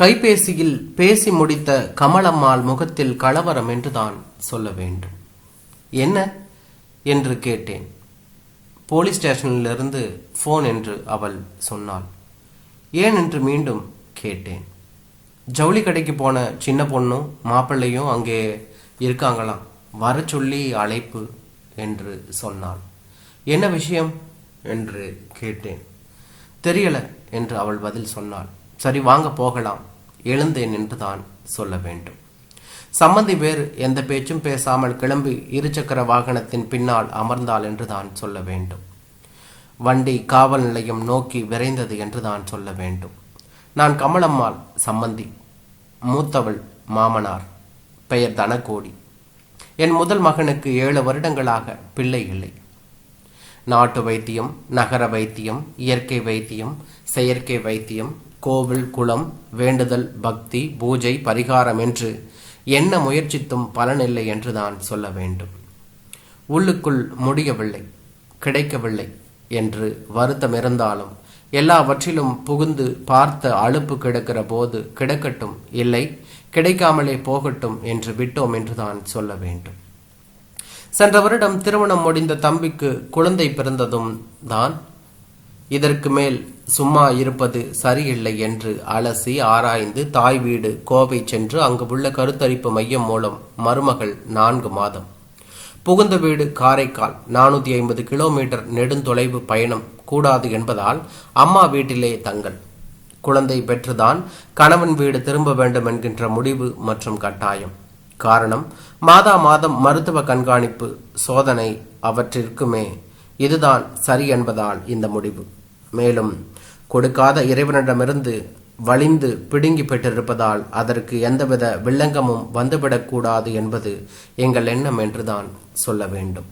கைபேசியில் பேசி முடித்த கமலம்மாள் முகத்தில் கலவரம் என்று தான் சொல்ல வேண்டும். என்ன? என்று கேட்டேன். போலீஸ் ஸ்டேஷனிலிருந்து ஃபோன் என்று அவள் சொன்னாள். ஏன் என்று மீண்டும் கேட்டேன். ஜவுளி கடைக்கு போன சின்ன பொண்ணும் மாப்பிள்ளையும் அங்கே இருக்காங்களாம். வர சொல்லி அழைப்பு என்று சொன்னாள். என்ன விஷயம்? என்று கேட்டேன். தெரியல என்று அவள் பதில் சொன்னாள். சரி வாங்க போகலாம். எழுந்தேன் என்று தான் சொல்ல வேண்டும். சம்மந்தி வேறு எந்த பேச்சும் பேசாமல் கிளம்பி இருசக்கர வாகனத்தின் பின்னால் அமர்ந்தாள் என்று தான் சொல்ல வேண்டும். வண்டி காவல் நிலையம் நோக்கி விரைந்தது என்று தான் சொல்ல வேண்டும். நான் கமலம்மாள் சம்மந்தி மூத்தவள் மாமனார் பெயர் தனகோடி. என் முதல் மகனுக்கு ஏழு வருடங்களாக பிள்ளை இல்லை. நாட்டு வைத்தியம் நகர வைத்தியம் இயற்கை வைத்தியம் செயற்கை வைத்தியம் கோவில் குளம் வேண்டுதல் பக்தி பூஜை பரிகாரம் என்று என்ன முயற்சித்தும் பலனில்லை என்று தான் சொல்ல வேண்டும். உள்ளுக்குள் முடியவில்லை கிடைக்கவில்லை என்று வருத்தம் இருந்தாலும் எல்லாவற்றிலும் புகுந்து பார்த்த அலுப்பு கிடக்கிற போது கிடக்கட்டும் இல்லை கிடைக்காமலே போகட்டும் என்று விட்டோம் என்று தான் சொல்ல வேண்டும். சென்ற வருடம் திருமணம் முடிந்த தம்பிக்கு குழந்தை பிறந்ததும் தான் இதற்கு மேல் சும்மா இருப்பது சரியில்லை என்று அலசி ஆராய்ந்து தாய் வீடு கோவை சென்று அங்கு உள்ள கருத்தரிப்பு மையம் மூலம் மருமகள் நான்கு மாதம். புகுந்த வீடு காரைக்கால் நானூத்தி ஐம்பது கிலோமீட்டர் நெடுந்தொலைவு பயணம் கூடாது என்பதால் அம்மா வீட்டிலே தங்கள். குழந்தை பெற்றுதான் கணவன் வீடு திரும்ப வேண்டும் என்கின்ற முடிவு மற்றும் கட்டாயம். காரணம் மாதா மாதம் மருத்துவ கண்காணிப்பு சோதனை அவற்றிற்குமே. இதுதான் சரி என்பதால் இந்த முடிவு. மேலும் கொடுக்காத இறைவனிடமிருந்து வலிந்து பிடுங்கி பெற்றிருப்பதால் அதற்கு எந்தவித வில்லங்கமும் வந்துவிடக்கூடாது என்பது எங்கள் எண்ணம் என்றுதான் சொல்ல வேண்டும்.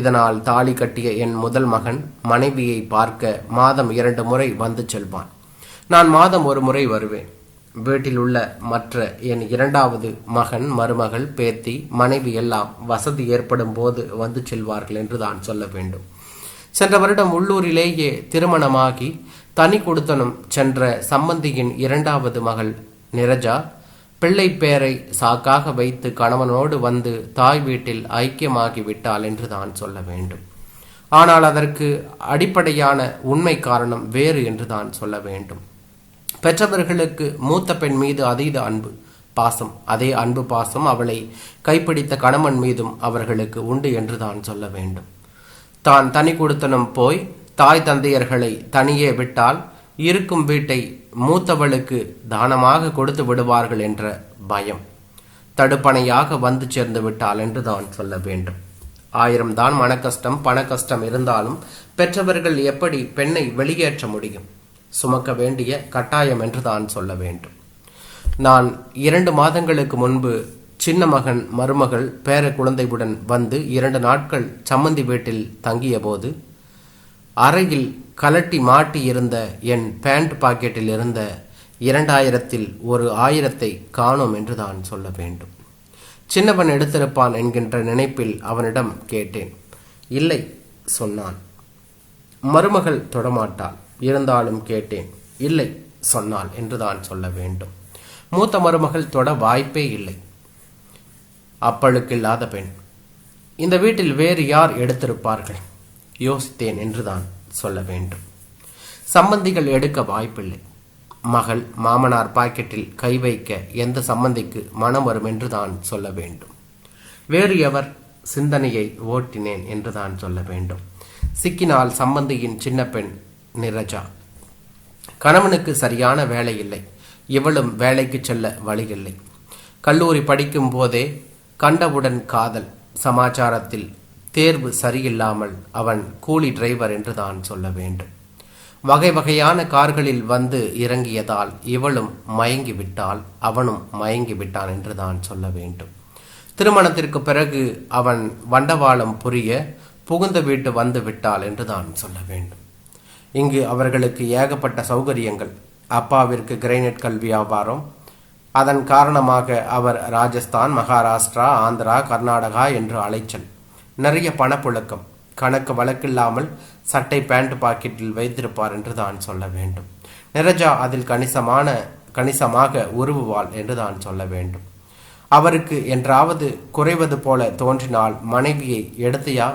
இதனால் தாலி கட்டிய என் முதல் மகன் மனைவியை பார்க்க மாதம் இரண்டு முறை வந்து செல்வான். நான் மாதம் ஒரு முறை வருவேன். வீட்டில் உள்ள மற்ற என் இரண்டாவது மகன் மருமகள் பேத்தி மனைவி எல்லாம் வசதி ஏற்படும் போது வந்து செல்வார்கள் என்று தான் சொல்ல வேண்டும். சென்ற வருடம் உள்ளூரிலேயே திருமணமாகி தனி கொடுத்தனும் சென்ற சம்பந்தியின் இரண்டாவது மகள் நிரஜா பிள்ளை பேரை சாக்காக வைத்து கணவனோடு வந்து தாய் வீட்டில் ஐக்கியமாகி விட்டாள் என்று தான் சொல்ல வேண்டும். ஆனால் அதற்கு அடிப்படையான உண்மை காரணம் வேறு என்று தான் சொல்ல வேண்டும். பெற்றவர்களுக்கு மூத்த பெண் மீது அதீத அன்பு பாசம் அதே அன்பு பாசம் அவளை கைப்பிடித்த கணவன் மீதும் அவர்களுக்கு உண்டு என்று தான் சொல்ல வேண்டும். தான் தனி கொடுத்தனும் போய் தாய் தந்தையர்களை தனியே விட்டால் இருக்கும் வீட்டை மூத்தவளுக்கு தானமாக கொடுத்து விடுவார்கள் என்ற பயம் தடுப்பணையாக வந்து சேர்ந்து விட்டால் என்று தான் சொல்ல வேண்டும். ஆயிரம் தான் மனக்கஷ்டம் பண கஷ்டம் இருந்தாலும் பெற்றவர்கள் எப்படி பெண்ணை வெளியேற்ற முடியும்? சுமக்க வேண்டிய கட்டாயம் என்று தான் சொல்ல வேண்டும். நான் இரண்டு மாதங்களுக்கு முன்பு சின்ன மகன் மருமகள் பேர குழந்தையுடன் வந்து இரண்டு நாட்கள் சம்மந்தி வீட்டில் தங்கியபோது அறையில் கலட்டி மாட்டி இருந்த என் பேண்ட் பாக்கெட்டில் இருந்த இரண்டாயிரத்தில் ஒரு ஆயிரத்தை காணோம் என்று தான் சொல்ல வேண்டும். சின்னவன் எடுத்திருப்பான் என்கின்ற நினைப்பில் அவனிடம் கேட்டேன். இல்லை சொன்னான். மருமகள் தொடமாட்டாள். இருந்தாலும் கேட்டேன். இல்லை சொன்னாள் என்று தான் சொல்ல வேண்டும். மூத்த மருமகள் தொட வாய்ப்பே இல்லை. அப்பழுக்கில்லாத பெண். இந்த வீட்டில் வேறு யார் எடுத்திருப்பார்கள்? யோசித்தேன் என்றுதான் சொல்ல வேண்டும். சம்பந்திகள் எடுக்க வாய்ப்பில்லை. மகள் மாமனார் பாக்கெட்டில் கை வைக்க எந்த சம்பந்திக்கு மனம் வரும் என்று தான் சொல்ல வேண்டும். வேறு எவர் சிந்தனையை ஓட்டினேன் என்று தான் சொல்ல வேண்டும். சிக்கினால் சம்பந்தியின் சின்ன பெண் நிரஜா. கணவனுக்கு சரியான வேலை இல்லை. இவளும் வேலைக்கு செல்ல வழியில்லை கல்லூரி படிக்கும் போதே கண்டவுடன் காதல். சமாச்சாரத்தில் தேர்வு சரியில்லாமல் அவன் கூலி டிரைவர் என்று தான் சொல்ல வேண்டும். வகை வகையான கார்களில் வந்து இறங்கியதால் இவளும் மயங்கி விட்டால் அவனும் மயங்கி விட்டான் என்று தான் சொல்ல வேண்டும். திருமணத்திற்கு பிறகு அவன் வண்டவாளம் புரிய புகுந்த வீட்டு வந்து விட்டாள் என்று தான் சொல்ல வேண்டும். இங்கு அவர்களுக்கு ஏகப்பட்ட சௌகரியங்கள். அப்பாவிற்கு கிரைனைட் கல் வியாபாரம் அதன் காரணமாக அவர் ராஜஸ்தான் மகாராஷ்டிரா ஆந்திரா கர்நாடகா என்று அலைச்சல். நிறைய பணப்புழக்கம். கணக்கு வழக்கில்லாமல் சட்டை பேண்ட் பாக்கெட்டில் வைத்திருப்பார் என்று தான் சொல்ல வேண்டும். நிரஜா அதில் கணிசமான கணிசமாக உருவுவாள் என்று தான் சொல்ல வேண்டும். அவருக்கு என்றாவது குறைவது போல தோன்றினால் மனைவியை எடுத்தையா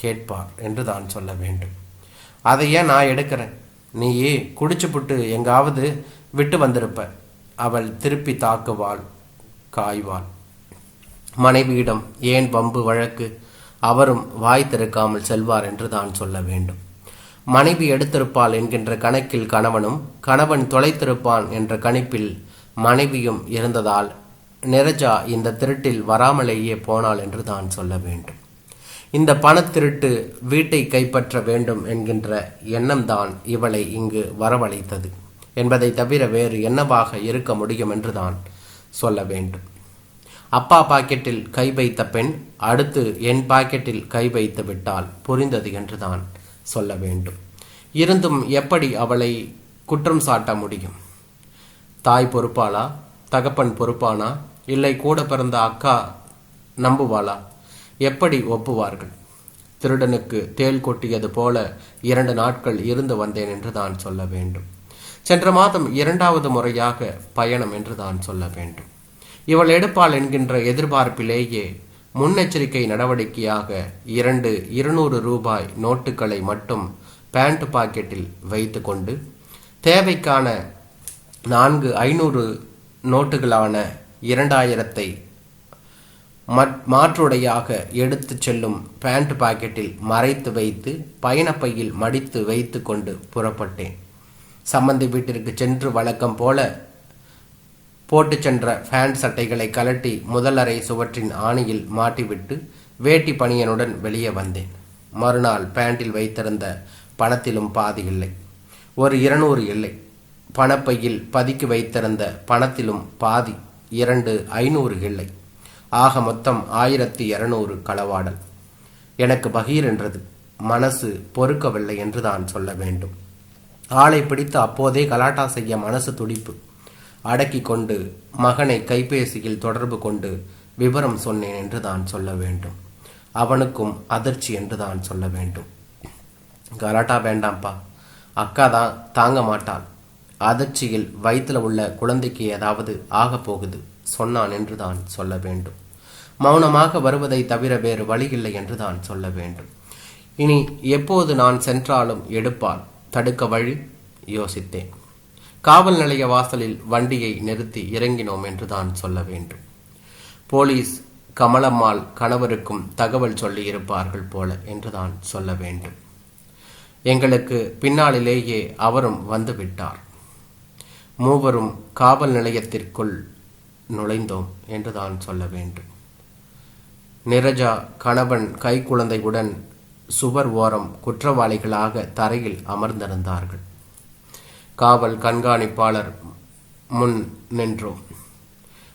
கேட்பார் என்று தான் சொல்ல வேண்டும். அதை ஏன் நான் எடுக்கிறேன். நீயே குடிச்சுப்புட்டு எங்காவது விட்டு வந்திருப்ப. அவள் திருப்பி தாக்குவாள் காய்வாள். மனைவியிடம் ஏன் வம்பு வழக்கு? அவரும் வாய் திறக்காமல் செல்வார் என்று தான் சொல்ல வேண்டும். மனைவி எடுத்திருப்பாள் என்கின்ற கணக்கில் கணவனும் கணவன் தொலைத்திருப்பான் என்ற கணிப்பில் மனைவியும் இருந்ததால் நிரஜா இந்த திருட்டில் வராமலேயே போனாள் என்று தான் சொல்ல வேண்டும். இந்த பணத்திருட்டு வீட்டை கைப்பற்ற வேண்டும் என்கின்ற எண்ணம்தான் இவளை இங்கு வரவழைத்தது. என்பதை தவிர வேறு என்னவாக இருக்க முடியும் என்று தான் சொல்ல வேண்டும். அப்பா பாக்கெட்டில் கை வைத்த பெண் அடுத்து என் பாக்கெட்டில் கை வைத்து விட்டால் புரிந்தது என்று தான் சொல்ல வேண்டும். இருந்தும் எப்படி அவளை குற்றம் சாட்ட முடியும்? தாய் பொறுப்பாளா? தகப்பன் பொறுப்பானா? இல்லை கூட பிறந்த அக்கா நம்புவாளா? எப்படி ஒப்புவார்கள்? திருடனுக்கு தேள் கொட்டியது போல இரண்டு நாட்கள் இருந்து வந்தேன் என்று தான் சொல்ல வேண்டும். சென்ற மாதம் இரண்டாவது முறையாக பயணம் என்று தான் சொல்ல வேண்டும். இவள் எடுப்பாள் என்கின்ற எதிர்பார்ப்பிலேயே முன்னெச்சரிக்கை நடவடிக்கையாக இரண்டு இருநூறு ரூபாய் நோட்டுகளை மட்டும் பேண்ட் பாக்கெட்டில் வைத்துக்கொண்டு தேவைக்கான நான்கு ஐநூறு நோட்டுகளான இரண்டாயிரத்தை மாற்றுடையாக எடுத்துச் செல்லும் பேண்ட் பாக்கெட்டில் மறைத்து வைத்து பயணப்பையில் மடித்து வைத்து கொண்டு புறப்பட்டேன். சம்மந்தி வீட்டிற்கு சென்று வழக்கம் போல போட்டு சென்ற ஃபேண்ட் சட்டைகளை கலட்டி முதலறை சுவற்றின் ஆணியில் மாட்டிவிட்டு வேட்டி பணியனுடன் வெளியே வந்தேன். மறுநாள் பேண்டில் வைத்திருந்த பணத்திலும் பாதி இல்லை. ஒரு இருநூறு இல்லை. பணப்பையில் பதுக்கி வைத்திருந்த பணத்திலும் பாதி இரண்டு ஐநூறு இல்லை. ஆக மொத்தம் ஆயிரத்தி இருநூறு களவாடல். எனக்கு பகீர் என்றது. மனசு பொறுக்கவில்லை என்று தான் சொல்ல வேண்டும். ஆளை பிடித்து அப்போதே கலாட்டா செய்ய மனசு துடிப்பு. அடக்கி கொண்டு மகனை கைபேசியில் தொடர்பு கொண்டு விவரம் சொன்னேன் என்று தான் சொல்ல வேண்டும். அவனுக்கும் அதிர்ச்சி என்று தான் சொல்ல வேண்டும். கலாட்டா வேண்டாம்ப்பா. அக்கா தான் தாங்க மாட்டாள். அதிர்ச்சியில் வயிற்றில் உள்ள குழந்தைக்கு ஏதாவது ஆகப்போகுது சொன்னான் என்று தான் சொல்ல வேண்டும். மௌனமாக வருவதை தவிர வேறு வழியில்லை என்று தான் சொல்ல வேண்டும். இனி எப்போது நான் சென்றாலும் எடுப்பாள். தடுக்க வழி யோசித்தேன். காவல் நிலைய வாசலில் வண்டியை நிறுத்தி இறங்கினோம் என்று தான் சொல்ல வேண்டும். போலீஸ் கமலம்மாள் கணவருக்கும் தகவல் சொல்லி இருப்பார்கள் போல என்று தான் சொல்ல வேண்டும். எங்களுக்கு பின்னாளிலேயே அவரும் வந்து விட்டார். மூவரும் காவல் நிலையத்திற்குள் நுழைந்தோம் என்று தான் சொல்ல வேண்டும். நிரஜா கணவன் கைக்குழந்தையுடன் சுவர் ஓரம் குற்றவாளிகளாக தரையில் அமர்ந்திருந்தார்கள். காவல் கண்காணிப்பாளர் முன் நின்றோம்.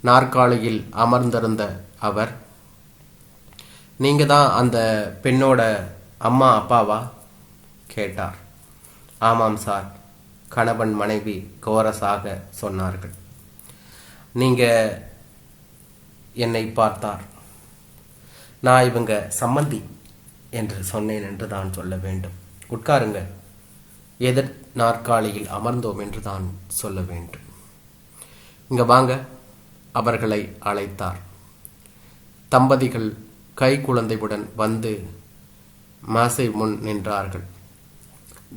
நாற்காலியில் அமர்ந்திருந்த அவர் நீங்க தான் அந்த பெண்ணோட அம்மா அப்பாவா? கேட்டார். ஆமாம் சார் கணவன் மனைவி கோரஸாக சொன்னார்கள். நீங்க என்னை பார்த்தார். நான் இவங்க சம்மந்தி என்று சொன்னேன் என்று தான் சொல்ல வேண்டும். உட்காருங்க. எதிர் நாற்காலியில் அமர்ந்தோம் என்று தான் சொல்ல வேண்டும். இங்க வாங்க. அவர்களை அழைத்தார். தம்பதிகள் கை குழந்தையுடன் வந்து மாசை முன் நின்றார்கள்.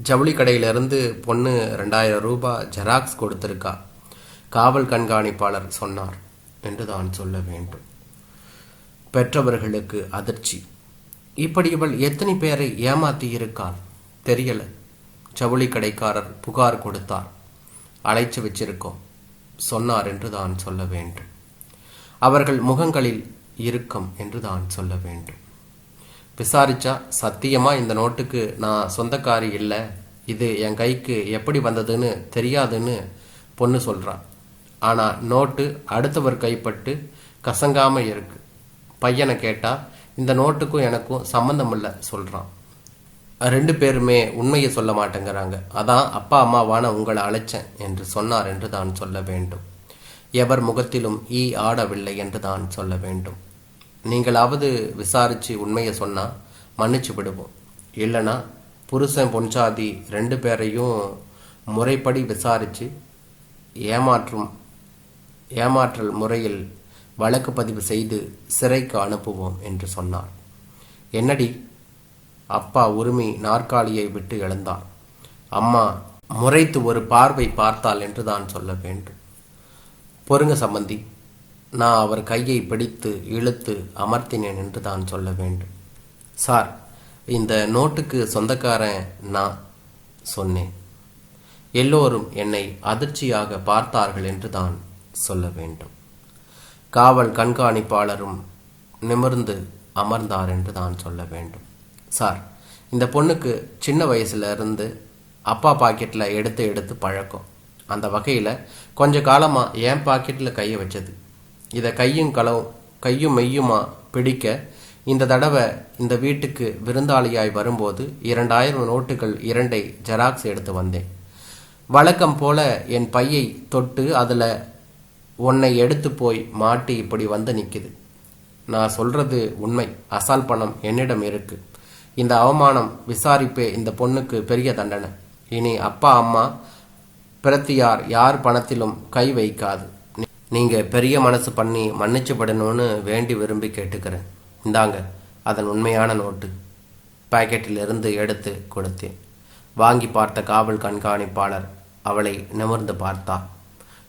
ஜவுளி கடையிலிருந்து பொண்ணு ரெண்டாயிரம் ரூபாய் ஜெராக்ஸ் கொடுத்திருக்கா. காவல் கண்காணிப்பாளர் சொன்னார் என்று தான் சொல்ல வேண்டும். பெற்றவர்களுக்கு அதிர்ச்சி. இப்படி இவள் எத்தனை பேரை ஏமாத்தி இருக்காள்? தெரியல. ஜவுளி கடைக்காரர் புகார் கொடுத்தார். அழைச்சு வச்சிருக்கோம். சொன்னார் என்று தான் சொல்ல வேண்டும். அவர்கள் முகங்களில் இருக்கும் என்று தான் சொல்ல வேண்டும். விசாரிச்சா சத்தியமா இந்த நோட்டுக்கு நான் சொந்தக்காரி இல்லை? இது என் கைக்கு எப்படி வந்ததுன்னு தெரியாதுன்னு பொண்ணு சொல்றா. ஆனால் நோட்டு அடுத்தவர் கைப்பட்டு கசங்காமல் இருக்கு. பையனை கேட்டால் இந்த நோட்டுக்கும் எனக்கும் சம்மந்தம் இல்லை சொல்கிறான் ரெண்டு பேருமே உண்மையை சொல்ல மாட்டேங்கிறாங்க. அதான் அப்பா அம்மாவான உங்களை அழைச்சேன் என்று சொன்னார் என்று தான் சொல்ல வேண்டும். எவர் முகத்திலும் ஈ ஆடவில்லை என்று தான் சொல்ல வேண்டும். நீங்களாவது விசாரித்து உண்மையை சொன்னால் மன்னிச்சு விடுவோம். இல்லைனா புருஷன் பொன்சாதி ரெண்டு பேரையும் முறைப்படி விசாரித்து ஏமாற்றும் ஏமாற்றல் முறையில் வழக்கு பதிவு செய்து சிறைக்கு அனுப்புவோம் என்று சொன்னார் என்னடி? அப்பா உரிமை நாற்காலியை விட்டு எழுந்தார் அம்மா முறைத்து ஒரு பார்வை பார்த்தாள் என்று தான் சொல்ல வேண்டும். பொறுங்க சம்பந்தி நான் அவர் கையை பிடித்து இழுத்து அமர்த்தினேன் என்று தான் சொல்ல வேண்டும். சார் இந்த நோட்டுக்கு சொந்தக்காரன் நான் சொன்னேன். எல்லோரும் என்னை அதிர்ச்சியாக பார்த்தார்கள் என்று தான் சொல்ல வேண்டும். காவல் கண்காணிப்பாளரும் நிமிர்ந்து அமர்ந்தார் என்று தான் சொல்ல வேண்டும். சார் இந்த பொண்ணுக்கு சின்ன வயசுல இருந்து அப்பா பாக்கெட்டில் எடுத்து எடுத்து பழக்கம். அந்த வகையில் கொஞ்ச காலமாக என் பாக்கெட்டில் கையை வச்சது. இதை கையும் களவும் கையும் மெய்யுமா பிடிக்க இந்த தடவை இந்த வீட்டுக்கு விருந்தாளியாய் வரும்போது இரண்டாயிரம் நோட்டுகள் இரண்டை ஜெராக்ஸ் எடுத்து வந்தேன். வழக்கம் போல என் பையை தொட்டு அதில் உன்னை எடுத்து போய் மாட்டி இப்படி வந்து நிற்குது நான் சொல்றது உண்மை. அசால் பணம் என்னிடம் இருக்கு. இந்த அவமானம் விசாரிப்பே இந்த பொண்ணுக்கு பெரிய தண்டனை. இனி அப்பா அம்மா பிரத்தியார் யார் பணத்திலும் கை வைக்காது. நீங்கள் நீங்க பெரிய மனசு பண்ணி மன்னிச்சுப்படணும்னு வேண்டி விரும்பி கேட்டுக்கிறேன். இந்தாங்க அதன் உண்மையான நோட்டு. பாக்கெட்டிலிருந்து எடுத்து கொடுத்தேன். வாங்கி பார்த்த காவல் கண்காணிப்பாளர் அவளை நிமிர்ந்து பார்த்தா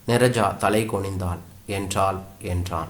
நிரஜா தலை குனிந்தாள். என்றாள் என்றான்.